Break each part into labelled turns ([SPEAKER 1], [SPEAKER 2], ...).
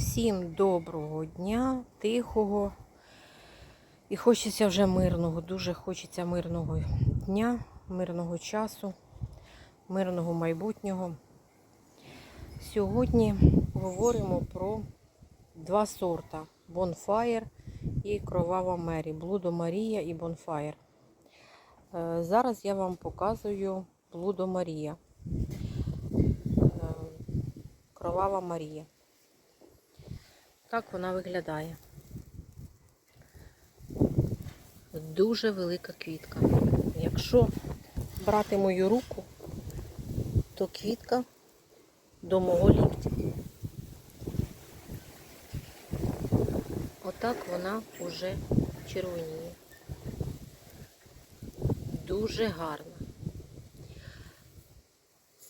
[SPEAKER 1] Всім доброго дня, тихого. І хочеться вже мирного, дуже хочеться мирного дня, мирного часу, мирного майбутнього. Сьогодні говоримо про два сорта Bonfire і Кровава Мері, Блудо Марія і Bonfire. Е, Зараз я вам показую Блудо Марія. Е, Кровава Марія. Так вона виглядає. Дуже велика квітка. Якщо брати мою руку, то квітка до мого ліктя. Отак вона вже червоніє. Дуже гарна.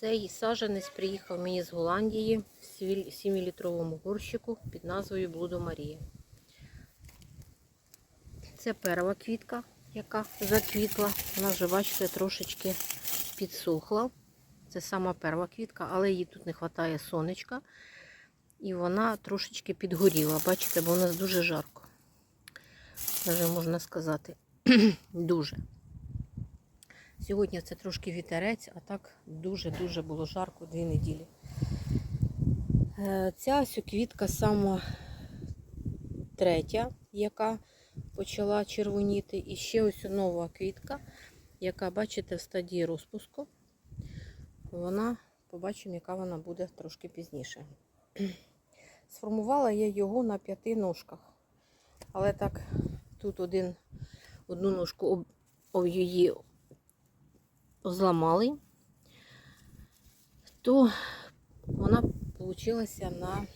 [SPEAKER 1] Цей саджанець приїхав мені з Голландії в 7-літровому горщику під назвою Блудо Марія. Це перша квітка, яка заквітла. Вона вже, бачите, трошечки підсохла. Це сама перша квітка, але їй тут не вистачає сонечка. І вона трошечки підгоріла. Бачите, бо у нас дуже жарко. Даже можна сказати, дуже. Сьогодні це трошки вітерець, а так дуже-дуже було жарко дві неділі. Е, Ця ось квітка сама третя, яка почала червоніти. І ще ось нова квітка, яка, бачите, в стадії розпуску. Вона, побачимо, яка вона буде трошки пізніше. Сформувала я його на п'яти ножках. Але так, тут один, одну ножку об, об її зламали, то вона получилася на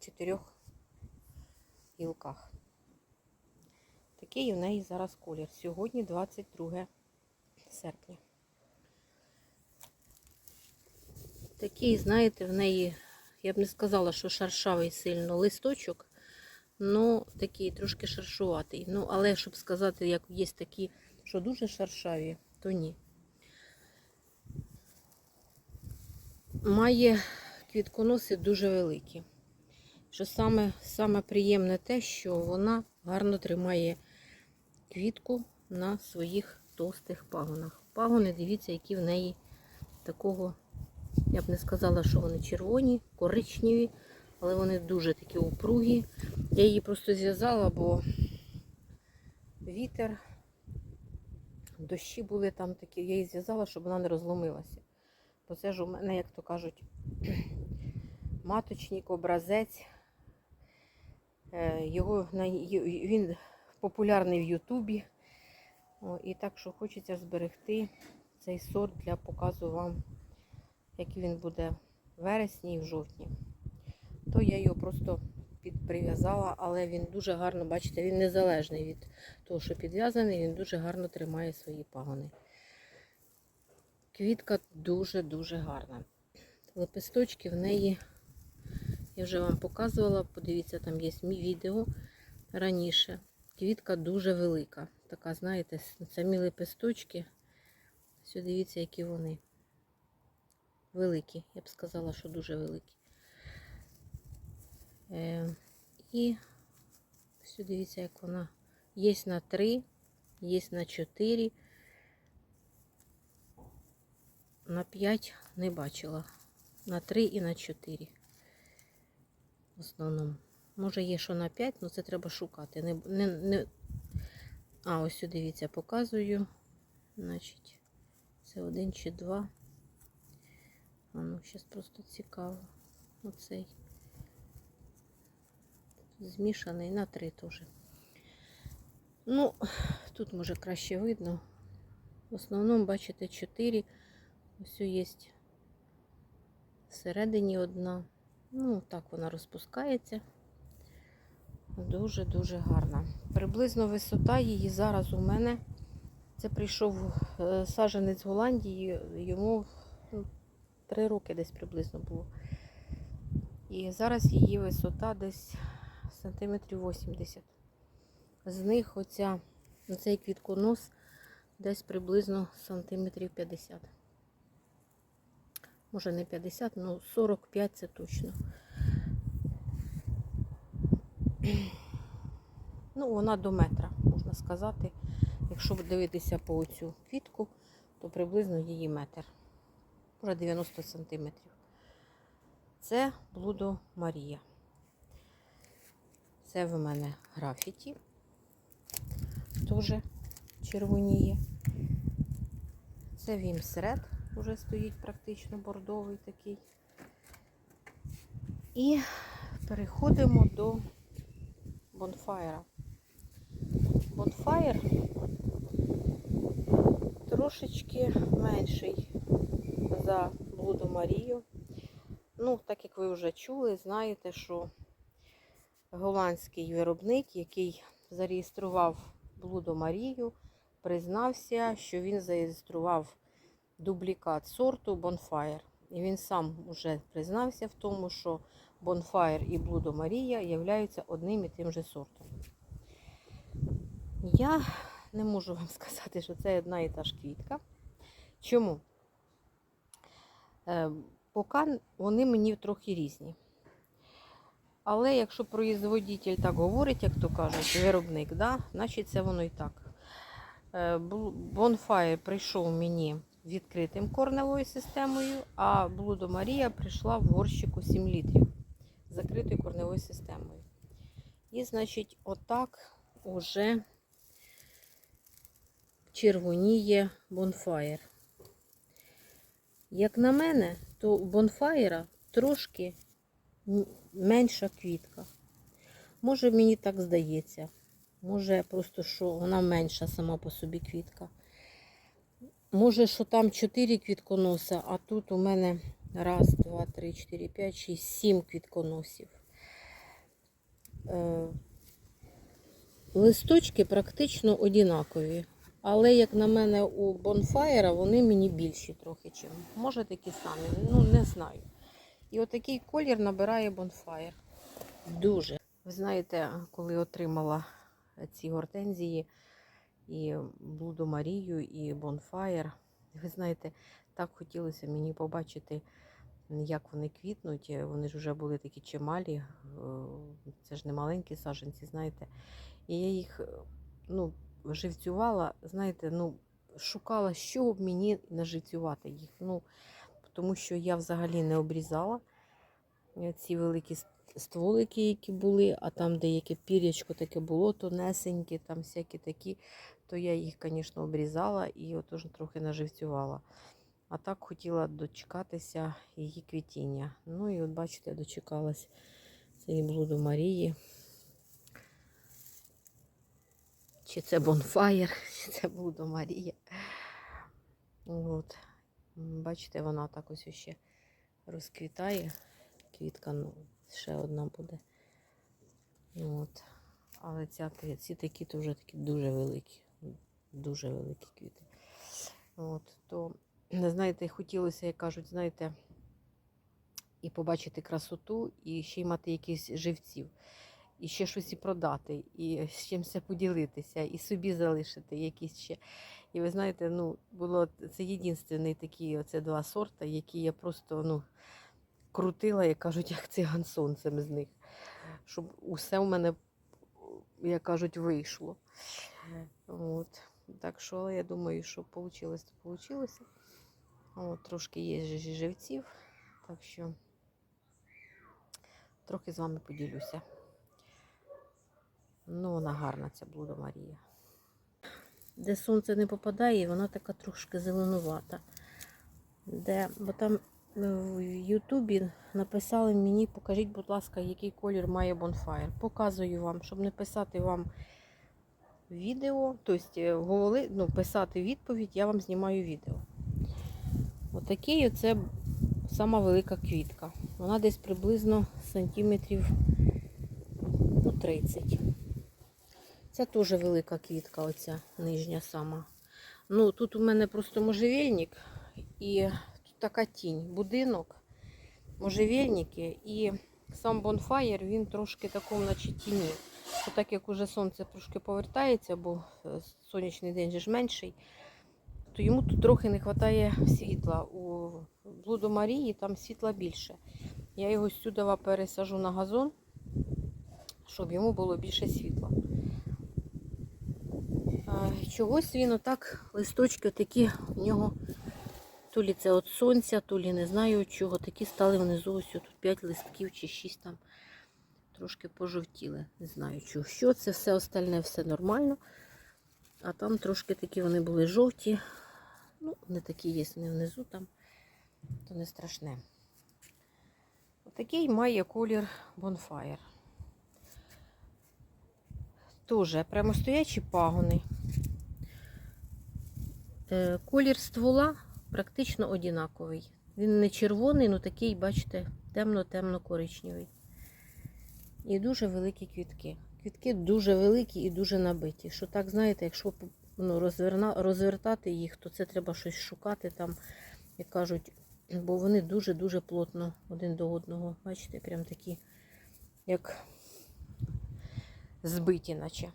[SPEAKER 1] чотирьох гілках. Такий у неї зараз колір. Сьогодні 22 серпня. Такий, знаєте, в неї, я б не сказала, що шаршавий сильно листочок, ну такий трошки шаршуватий. Ну, але щоб сказати, як є такі, що дуже шаршаві, то ні. Має квітконоси дуже великі. Що саме, саме приємне те, що вона гарно тримає квітку на своїх товстих пагонах. Пагони, дивіться, які в неї такого, я б не сказала, що вони червоні, коричневі, але вони дуже такі упругі. Я її просто зв'язала, бо вітер, дощі були там такі, я її зв'язала, щоб вона не розломилася. Бо це ж у мене, як то кажуть, маточник, образець. Е, Його, Він популярний в Ютубі. І так що хочеться зберегти цей сорт для показу вам, який він буде в вересні і в жовтні. То я його просто прив'язала, але він дуже гарно, бачите, він незалежний від того, що підв'язаний, він дуже гарно тримає свої пагони. Квітка дуже-дуже гарна. Лепесточки в неї, я вже вам показувала, подивіться, там є мій відео раніше. Квітка дуже велика. Така, знаєте, самі лепесточки. Все, дивіться, які вони великі. Я б сказала, що дуже великі. Е, І все, дивіться, як вона є на 3, є на 4. На 5 не бачила. На 3 і на 4. В основному. Може є, що на 5, але це треба шукати. Не, не, не... А, ось дивіться, показую. Значить, це один чи два. А ну, зараз просто цікаво. Оцей. Змішаний на 3 теж. Ну, тут може краще видно. В основному, бачите, 4. Ось є всередині одна. Ну, так вона розпускається. Дуже-дуже гарна. Приблизно висота її зараз у мене. Це прийшов е, саджанець з Голландії, йому ну, 3 роки десь приблизно було. І зараз її висота десь сантиметрів 80. З них оця, оцей квітконос десь приблизно сантиметрів 50 може не 50, ну 45 це точно. Ну, вона до метра, можна сказати. Якщо дивитися по цю квітку, то приблизно її метр. Може 90 сантиметрів. Це блудо Марія. Це в мене графіті. Теж червоніє. Це вімсред, вже стоїть практично бордовий такий. І переходимо до бонфайра. Бонфайр трошечки менший за Блуду Марію. Ну, так як ви вже чули, знаєте, що голландський виробник, який зареєстрував Блуду Марію, признався, що він зареєстрував дублікат сорту Bonfire. І він сам вже признався в тому, що Bonfire і Блудо Марія являються одним і тим же сортом. Я не можу вам сказати, що це одна і та ж квітка. Чому? Е, поки вони мені трохи різні. Але якщо производитель так говорить, як то кажуть, виробник, да, значить це воно і так. Е, Bonfire прийшов мені відкритим корневою системою, а Блудо Марія прийшла в горщику 7 літрів з закритою корневою системою. І, значить, отак уже червоніє Bonfire. Як на мене, то у Bonfire трошки менша квітка. Може, мені так здається. Може, просто що вона менша сама по собі квітка. Може, що там 4 квітконоса, а тут у мене раз, два, три, чотири, п'ять, шість, сім квітконосів. Е, Листочки практично однакові. Але, як на мене, у бонфаєра вони мені більші трохи, чим. Може такі самі, ну не знаю. І отакий колір набирає бонфаєр. Дуже. Ви знаєте, коли отримала ці гортензії, і Блуду Марію, і Бонфаєр. Ви знаєте, так хотілося мені побачити, як вони квітнуть. Вони ж вже були такі чималі, е, це ж не маленькі саженці, знаєте. І я їх е, ну, живцювала, знаєте, ну, шукала, що б мені наживцювати їх. Ну, тому що я взагалі не обрізала е, ці великі стволики, які були, а там деяке пір'ячко таке було, тонесеньке, там всякі такі, то я їх, звісно, обрізала і отож трохи наживцювала. А так хотіла дочекатися її квітіння. Ну і от бачите, дочекалась цієї блуду Марії. Чи це бонфаєр, чи це блудо Марія. От. Бачите, вона так ось ще розквітає. Квітка, ну, ще одна буде. От. Але ця, ці такі вже такі дуже великі. Дуже великі квіти. От, то, знаєте, хотілося, як кажуть, знаєте, і побачити красоту, і ще й мати якісь живців, і ще щось і продати, і з чимось поділитися, і собі залишити якісь ще. І ви знаєте, ну, було це єдиний такі оце два сорти, які я просто ну, крутила, як кажуть, як циган сонцем з них. Щоб усе в мене, як кажуть, вийшло. От. Так що але я думаю, що вийшло, то вийшло. От, трошки є живців, так що трохи з вами поділюся. Ну, вона гарна, ця блуда Марія. Де сонце не попадає, вона така трошки зеленувата. Де, бо там е, в Ютубі написали мені, покажіть, будь ласка, який колір має бонфаєр. Показую вам, щоб не писати вам відео, тобто говори, ну, писати відповідь, я вам знімаю відео. Отакий оце сама велика квітка. Вона десь приблизно сантиметрів ну, 30. Це теж велика квітка, оця нижня сама. Ну, тут у мене просто можжевельник і тут така тінь, будинок, можжевельники і сам бонфаєр, він трошки такому, наче тіні. Бо так як уже сонце трошки повертається, бо е, сонячний день же ж менший, то йому тут трохи не вистачає світла. У Блуду Марії там світла більше. Я його сюди пересажу на газон, щоб йому було більше світла. Чогось він отак, листочки такі у нього, то лі це від сонця, то лі не знаю чого, такі стали внизу, ось тут 5 листків чи 6 там трошки пожовтіли. Не знаю чого. Що це все остальне, все нормально. А там трошки такі вони були жовті. Ну, не такі є не внизу там, то не страшне. Отакий має колір Bonfire. Тоже прямостоячі пагони. Е, Колір ствола практично однаковий. Він не червоний, ну такий, бачите, темно-темно-коричневий. І дуже великі квітки. Квітки дуже великі і дуже набиті. Що так, знаєте, якщо ну, розверна, розвертати їх, то це треба щось шукати там, як кажуть, бо вони дуже-дуже плотно один до одного. Бачите, прям такі, як збиті, наче.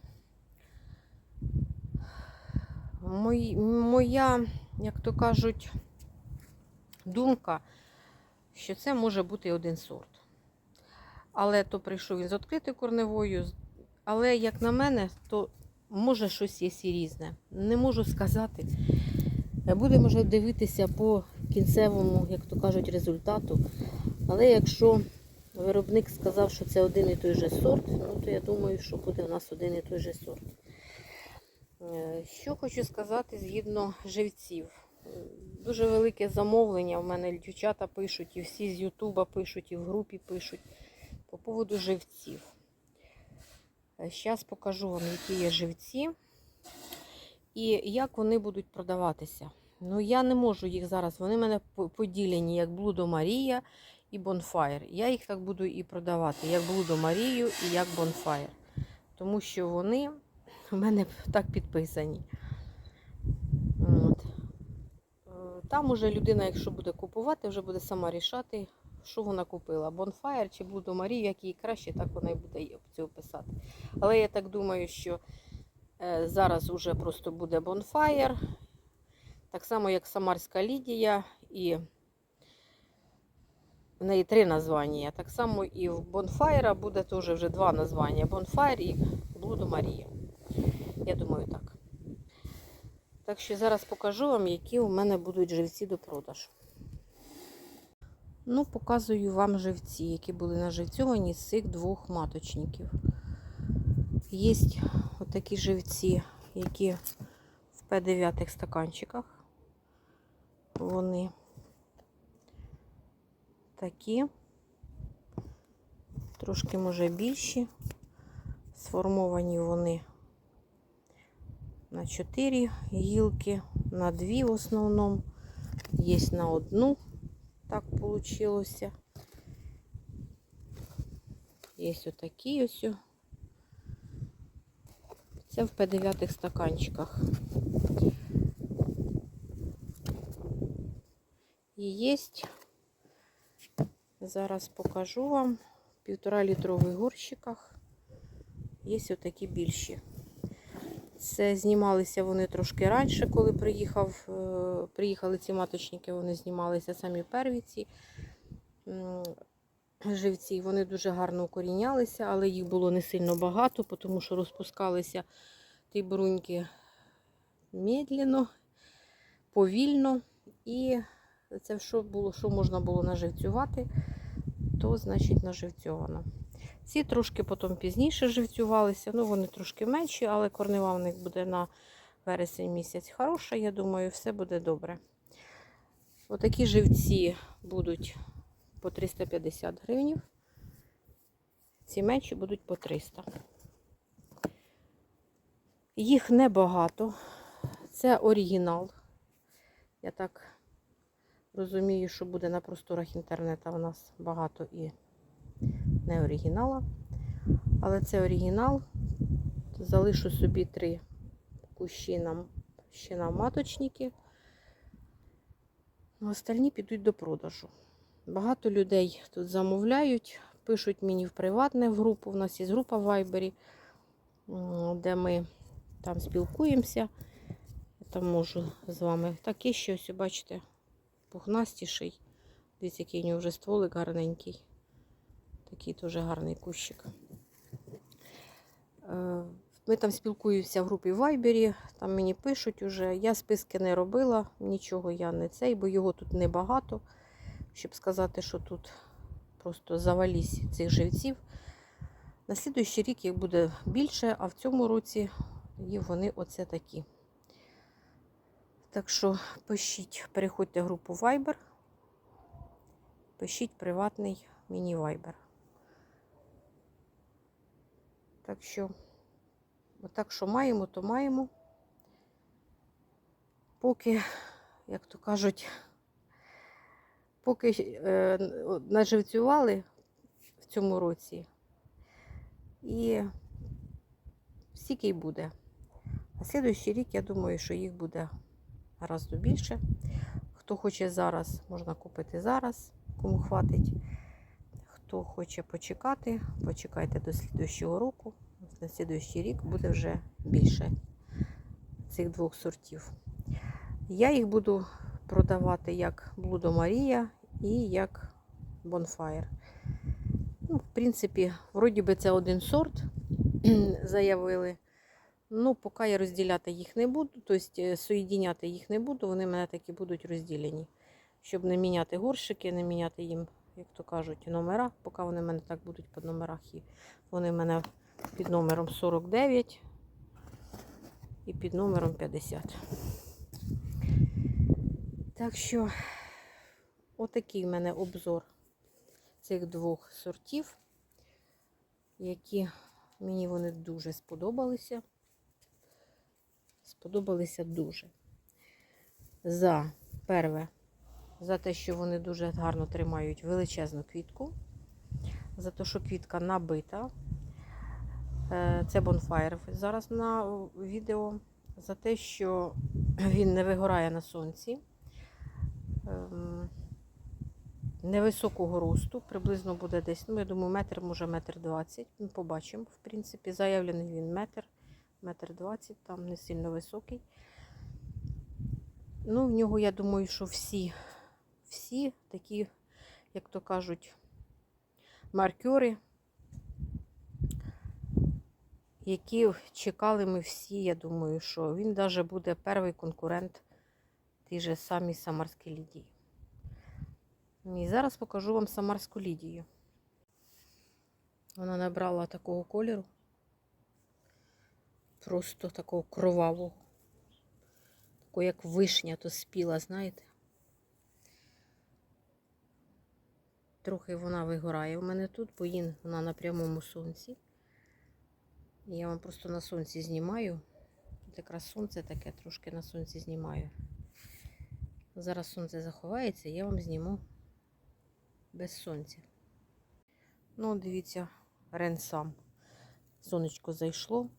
[SPEAKER 1] Мой, моя, як то кажуть, думка, що це може бути один сорт. Але то прийшов він з відкритою корневою. Але, як на мене, то може щось є і різне. Не можу сказати. Будемо вже дивитися по кінцевому, як то кажуть, результату. Але якщо виробник сказав, що це один і той же сорт, ну то я думаю, що буде в нас один і той же сорт. Е, Що хочу сказати згідно живців. Дуже велике замовлення. В мене дівчата пишуть, і всі з Ютуба пишуть, і в групі пишуть по поводу живців. Зараз покажу вам, які є живці і як вони будуть продаватися. Ну, я не можу їх зараз, вони в мене поділені як Блудо Марія і Bonfire. Я їх так буду і продавати, як Блудо Марію і як Bonfire. Тому що вони в мене так підписані. От. Е, Там уже людина, якщо буде купувати, вже буде сама рішати, що вона купила. Bonfire чи Блудо Марію, як їй краще, так вона і буде опцію писати. Але я так думаю, що е, зараз уже просто буде Bonfire. Так само, як Самарська Лідія, і в неї три названня. Так само і в Bonfire буде теж вже два названня. Bonfire і Блудо Марія. Я думаю, так. Так що зараз покажу вам, які у мене будуть живці до продажу. Ну, показую вам живці, які були наживцьовані з цих двох маточників. Є отакі живці, які в П9 стаканчиках. Вони такі, трошки, може, більші. Сформовані вони на 4 гілки, на 2 в основному. Є на одну, так вийшло. Є отакі ось. Це в П9 стаканчиках. І є, зараз покажу вам, в півтора літрових горщиках. Є отакі більші. Це знімалися вони трошки раніше, коли приїхав, е, приїхали ці маточники, вони знімалися самі первіці. Живці, вони дуже гарно укорінялися, але їх було не сильно багато, тому що розпускалися ті бруньки медленно, повільно. І це що було, що можна було наживцювати, то значить наживцьовано. Ці трошки потім пізніше живцювалися, ну вони трошки менші, але корнева в них буде на вересень місяць хороша, я думаю, все буде добре. Отакі живці будуть по 350 гривень. Ці менші будуть по 300. Їх небагато. Це оригінал. Я так розумію, що буде на просторах інтернету у нас багато і не оригінала. Але це оригінал. Залишу собі три кущі нам ще на маточники. А Остальні підуть до продажу. Багато людей тут замовляють, пишуть мені в приватне в групу. У нас є група в Вайбері, де ми там спілкуємося. Я там можу з вами. Так, є ще бачите, пухнастіший. Дивіться, який у нього вже стволик гарненький. Такий дуже гарний кущик. Ми там спілкуємося в групі Вайбері, там мені пишуть уже. Я списки не робила, нічого я не цей, бо його тут небагато, щоб сказати, що тут просто завалісь цих живців. На слідуючий рік їх буде більше, а в цьому році і вони оце такі. Так що пишіть, переходьте в групу Viber, пишіть приватний міні-вайбер. Так що, отак, що маємо, то маємо. Поки, як то кажуть, поки е, наживцювали в цьому році, і стільки й буде. А слідуючий рік, я думаю, що їх буде гораздо більше. Хто хоче зараз, можна купити зараз, кому хватить. Хто хоче почекати, почекайте до слідуючого року. На слідуючий рік буде вже більше цих двох сортів. Я їх буду продавати як Блудо Марія і як Bonfire. Ну, в принципі, вроді би це один сорт, заявили. Ну, поки я розділяти їх не буду, тобто соєдіняти їх не буду, вони в мене такі будуть розділені. Щоб не міняти горщики, не міняти їм, як то кажуть, номера, поки вони в мене так будуть по номерах. І вони в мене під номером 49 і під номером 50. Так що, отакий в мене обзор цих двох сортів, які мені вони дуже сподобалися. Сподобалися дуже. За перве, за те, що вони дуже гарно тримають величезну квітку, за те, що квітка набита. Е, Це бонфайр зараз на відео. За те, що він не вигорає на сонці. Ем, Невисокого росту, приблизно буде десь, ну, я думаю, метр, може метр двадцять. Побачимо, в принципі, заявлений він метр, метр двадцять, там не сильно високий. Ну, в нього, я думаю, що всі, всі такі, як то кажуть, маркери, які чекали ми всі, я думаю, що він навіть буде перший конкурент тій же самій Самарській Лідії. І зараз покажу вам Самарську Лідію. Вона набрала такого кольору, просто такого кровавого, такого як вишня, то спіла, знаєте. Трохи вона вигорає у мене тут, бо їм вона на прямому сонці. Я вам просто на сонці знімаю. Якраз сонце таке, трошки на сонці знімаю. Зараз сонце заховається, я вам зніму без сонця. Ну, дивіться, ренсам. Сонечко зайшло.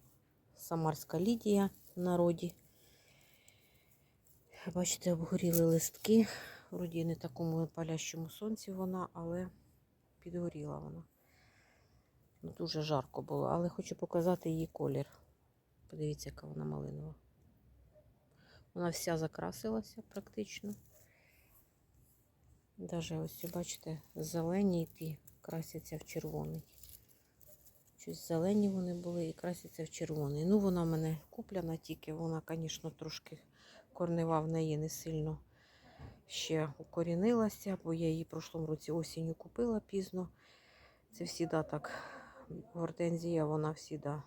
[SPEAKER 1] Самарська Лідія в народі. Бачите, обгоріли листки. Вроді не такому палящому сонці вона, але підгоріла вона. Дуже жарко було, але хочу показати її колір. Подивіться, яка вона малинова. Вона вся закрасилася практично. Даже ось, бачите, зелені ті красяться в червоний. Щось зелені вони були і красяться в червоний. Ну, вона в мене куплена тільки, вона, звісно, трошки корнева в неї не сильно ще укорінилася, бо я її в прошлому році осінню купила пізно. Це всіда так, гортензія, вона всіда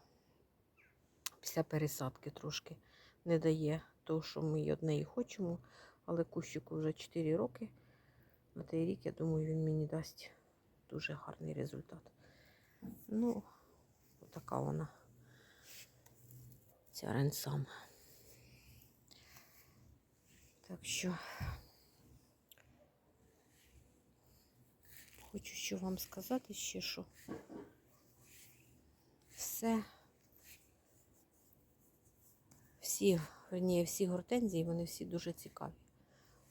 [SPEAKER 1] після пересадки трошки не дає того, що ми від неї хочемо. Але кущику вже 4 роки. На той рік, я думаю, він мені дасть дуже гарний результат. Ну, така вона. Ця ренсам. Так що хочу що вам сказати ще, що все, всі, верніше, всі гортензії, вони всі дуже цікаві.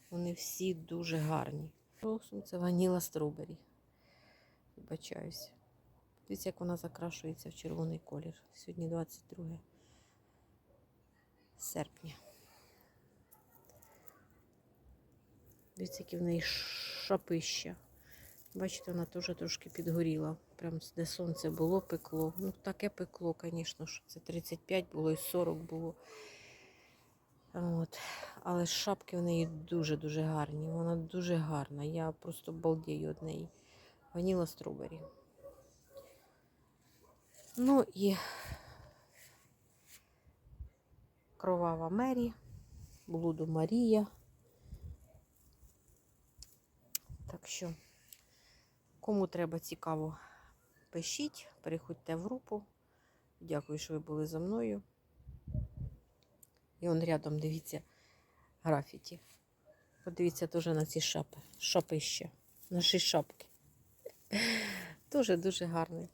[SPEAKER 1] Вони всі дуже гарні. Росум це ваніла стробері. Вибачаюся. Дивіться, як вона закрашується в червоний колір. Сьогодні 22 серпня. Дивіться, які в неї шапища. Бачите, вона теж трошки підгоріла. Прям де сонце було, пекло. Ну, таке пекло, звісно, що це 35 було і 40 було. От. Але шапки в неї дуже-дуже гарні. Вона дуже гарна. Я просто балдію від неї. Ваніла стробері. Ну і кровава Мері, блуду Марія. Так що, кому треба цікаво, пишіть, переходьте в групу. Дякую, що ви були за мною. І он рядом, дивіться, графіті. Подивіться теж на ці шапи. Шапище. Наші шапки. Дуже дуже гарний.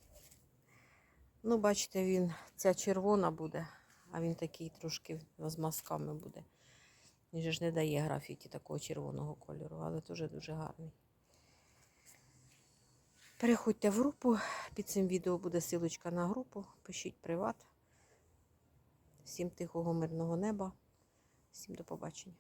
[SPEAKER 1] Ну, бачите, він, ця червона буде, а він такий трошки з мазками буде. Він же ж не дає графіті такого червоного кольору, але дуже дуже гарний. Переходьте в групу. Під цим відео буде силочка на групу. Пишіть приват. Всім тихого мирного неба. Всім до побачення.